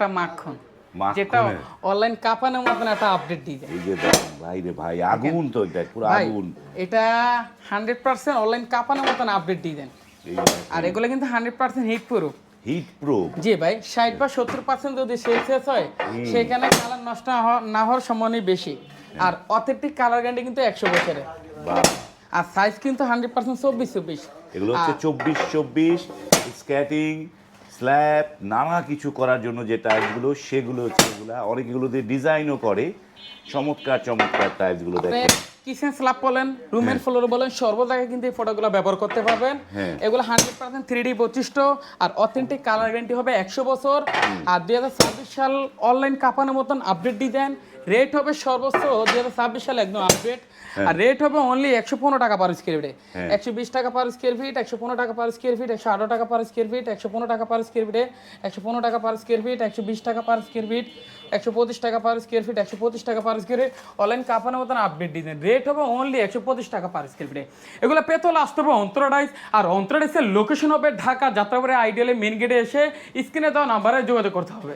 একটা মাখন? যেটা অনলাইন কাঁপানোর মতন একটা আপডেট ডিজাইন এই যে ভাই রে ভাই আগুন তো এটা পুরো আগুন। এটা হান্ড্রেড পার্সেন্ট অনলাইন কাঁপানোর মতন আপডেট ডিজাইন এই আর এগুলো কিন্তু hundred percent heat proof heat proof জি ভাই ষাট বা সত্তর পার্সেন্ট যদি সেলসিয়াস হয় সেখানে কালার নষ্ট না হওয়ার সম্ভাবনাই বেশি। আর অথেন্টিক কালার গ্যারান্টি কিন্তু একশো বছরের। আর সাইজ কিন্তু হান্ড্রেড পার্সেন্ট চব্বিশ চব্বিশ। এগুলো হচ্ছে চব্বিশ চব্বিশ স্ক্যাটিং স্ল্যাব, নানা কিছু করার জন্য যে টাইলসগুলো, সেগুলো হচ্ছে এগুলো অনেকগুলো দিয়ে ডিজাইনও করে। চমৎকার চমৎকার টাইলসগুলো দেখেন। কিচেন স্ল্যাব বলেন? রুমের ফ্লোর বলেন সর্ব জায়গায় কিন্তু এই ফটোগুলো ব্যবহার করতে পারবেন। হ্যাঁ। এগুলো হান্ড্রেড পার্সেন্ট থ্রি ডি বৈশিষ্ট্য আর অথেন্টিক কালার গ্যারান্টি হবে একশো বছর। আর দুই হাজার ছাব্বিশ সাল অনলাইন কাপানোর মতন আপডেট ডিজাইন রেট হবে সর্বোচ্চ দুই হাজার ছাব্বিশ সালে একদম আপডেট আর রেট হবে অনলি একশো পনেরো টাকা পার স্কোয়ার ফিটে হ্যাঁ। একশো বিশ টাকা পার স্কোয়ার ফিট একশো পনেরো টাকা পার স্কোয়ার ফিট একশো আঠারো টাকা পার স্কোয়ার ফিট একশো পনেরো টাকা পার স্কোয়ার ফিটে একশো পনেরো টাকা পার স্কোয়ার ফিট একশো বিশ টাকা পার স্কোয়ার ফিট একশো পঁচিশ টাকা পার স্কোয়ার ফিট একশো পঁচিশ টাকা পার স্কোয়ার ফিট অনলাইন কাপানোর মতন আপডেট ডিজাইন রেট হবে অনলি একশো পঁচিশ টাকা পার স্কোয়ার ফিটে এগুলো পেতল আসতে হবে অন্তরাডাইস, আর অন্তরাডাইসের লোকেশন হবে ঢাকা, যাত্রাবাড়ি আইডিয়ালে মেন গেটে এসে স্ক্রিনে দেওয়া নাম্বারে যোগাযোগ করতে হবে।